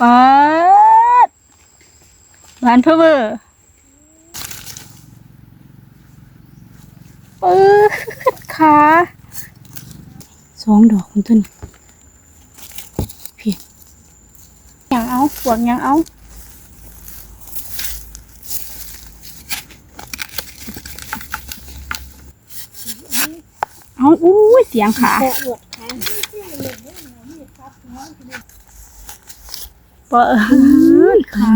ป๊าดหวานเพื่อเบอร์ปื๊ดขาสองดอกคุณต้นเพียยังเอาปวกยังเอาเอาอู้ยเสียงขาแค่อวด แค่เปิดขา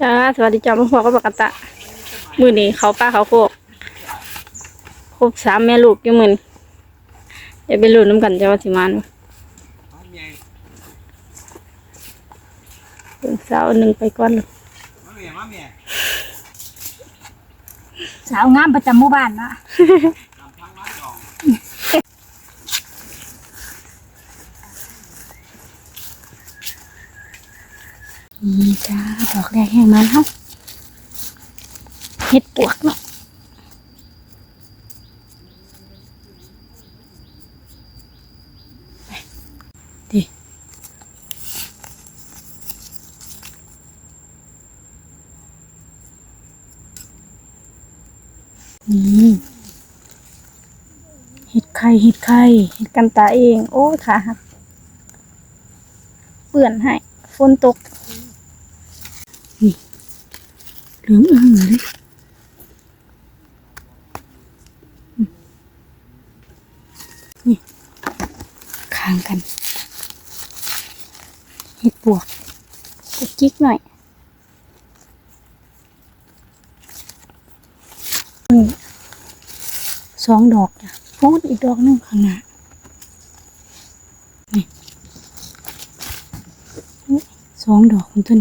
จ้า สวัสดีจ้าพ่อพ่อก็ปกตะมือนี้เขาป้าเขาโคกครบสามแม่ลูกอยู่มือนอย่าไปลุ้นน้ำกันจ้าว่าสิมานบ่ เพิ่งสาวหนึ่งไปก่อนเลยสาวงามประจำหมู่บ้านเนาะนี่จ้าดอกแรกแห้งมันเฮาเฮ็ดปวกเนาะไปดินี่ เห็ดไข่เห็ดไข่เห็ดกันตาเอง โอ้ขาหักเปื่อนให้ฝนตกนี่เหลืองเออเลยอืมนี่ข้างกันเห็ดปวกกุกจิกหน่อยอืมสองดอกจ้ะ พดอีกดอกหนึ่งข้างหน้านี่อุ๊ยสองดอกคุณต้น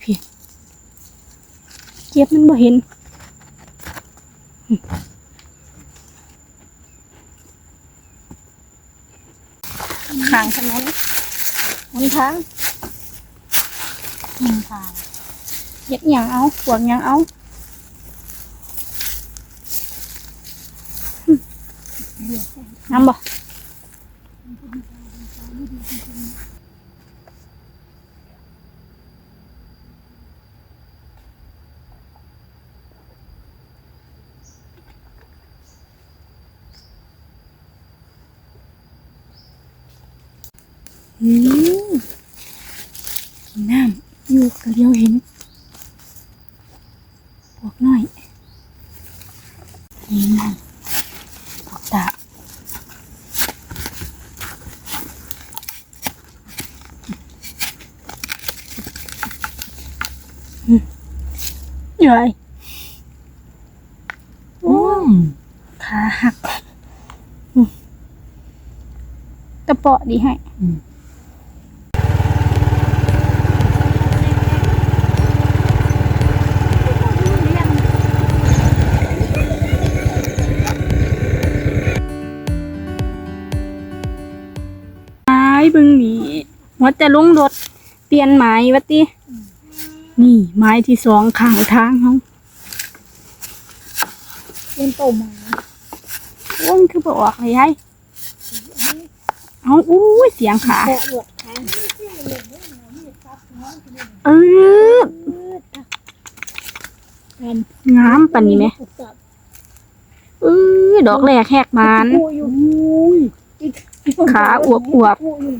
พี่เก็บมันบ่เห็นอืมข้างถนนหนทางยิงค่ะเฮ็ดหยังเอาปวกหยังเอาอืม น้ำบ่อืมกินน้ำอยู่กระเดียวเห็นพวกน้อยนี่พวกตาอืม ใหญ่โอ้ขาหักอืมกระเปาะดีให้ไม้เบึงหนีว่าจะลงรถเปลี่ยนไม้วะติ นี่ ไม้ที่สองข้างทางเขาเป็นโตหมาว่งคือบอกออกเลยยายเอาอู้ยเสียงขาแค่อวดแค่เออกันงามปันนี้ไหมเออดอกแรกแหกมันปูอยู่อุ้ยขาอวบอวบปูอยู่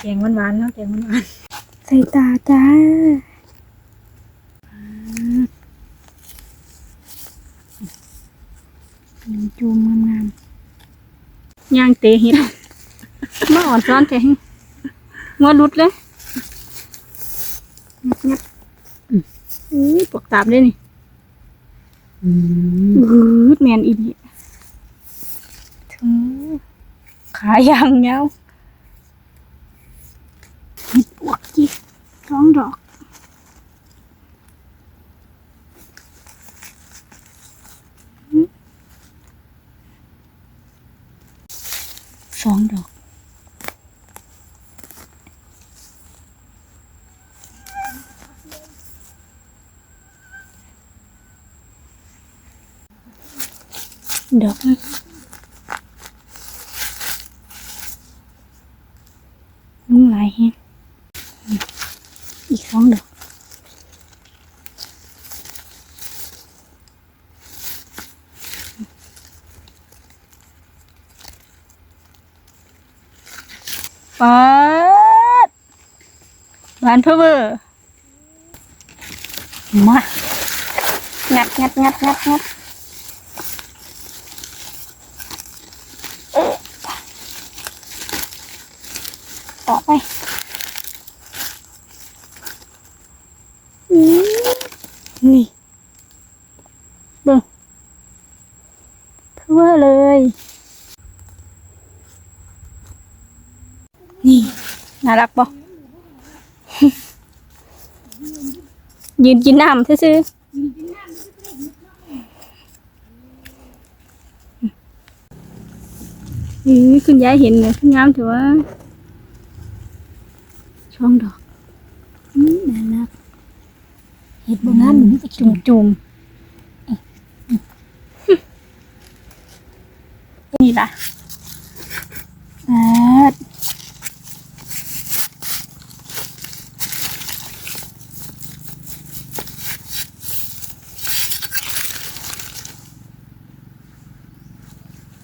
แกงหวานๆเนาะแกงหวานๆใส่ตาจ้า จูมงามๆย่างเตะเห็ดมาอ่อนซ้อนแทงงอลุดเลยงับงับอืมอุ้ปวกตามเลยนี่ๆอือดแมนอีดีถึงขายางเงาเห็ดปวกจิกสองดอก được được đúng lại ha. Đi không được. ป๊าดบานเพื่อเบอร์มางัดงัดงัดงัดงัดเอ๊ะต่อไปนี่เบิ่งทั่วเลย นี่น่ารักปะยืนกินน้ำซื่อๆอือคุณยายเห็นเลยคุณงามถือว่าช่องดอกน่ารักเห็ดบ่งามมันจะจุ่มจุ่มนี่ล่ะอ่า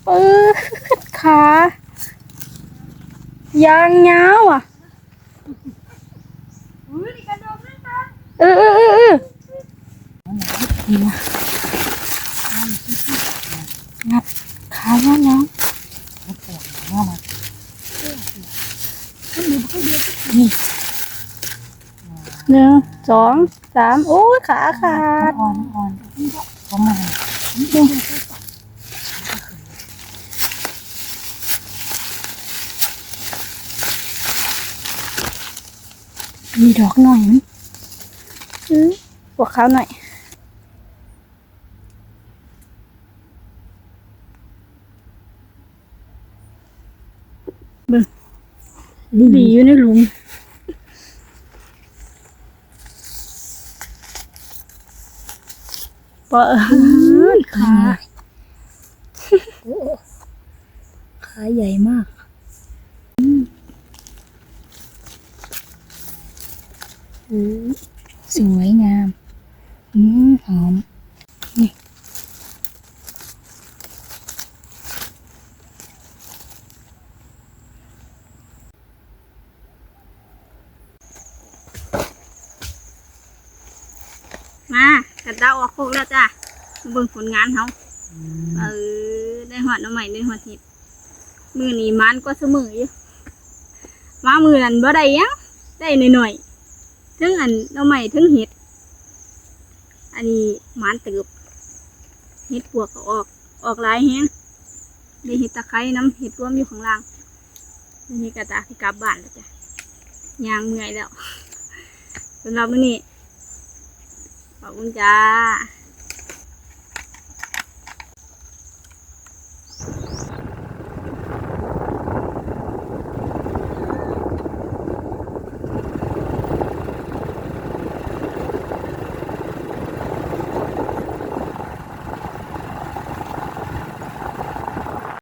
เออขา ยางยาวอะเออเออเออเอองัดขายางยาวนี่หนึ่งสองสามโอ้ยขาขาดอ่อนอ่อนของมัน มีดอกหน่อยมั้ยอือปวดเขาหน่อยเบิ่งดีอยู่ในหลุมปะเอิญขาขาใหญ่มากส วยงาม อืมหอม นี่ มากระเดาออกโคกแล้วจ้ะเบิ่งผลงานเขาเออ ได้หอดน้ำใหม่ได้หอดทิพย์มือนี้มันก็เสมออยู่มามือนั้นบ่ได้ยังได้หน่อยๆ ทั้งอันเราใหม่ทั้งเห็ด อันนี้มันตืบเห็ดปวกก็ออก ออกหลายแฮงได้เห็ดตะไคร้น้ำเห็ดรวมอยู่ข้างล่างนี่กระตาที่กลับบ้านแล้วจ้ะยางเมื่อยแล้วสำหรับมื้อนี้ขอบคุณจ้า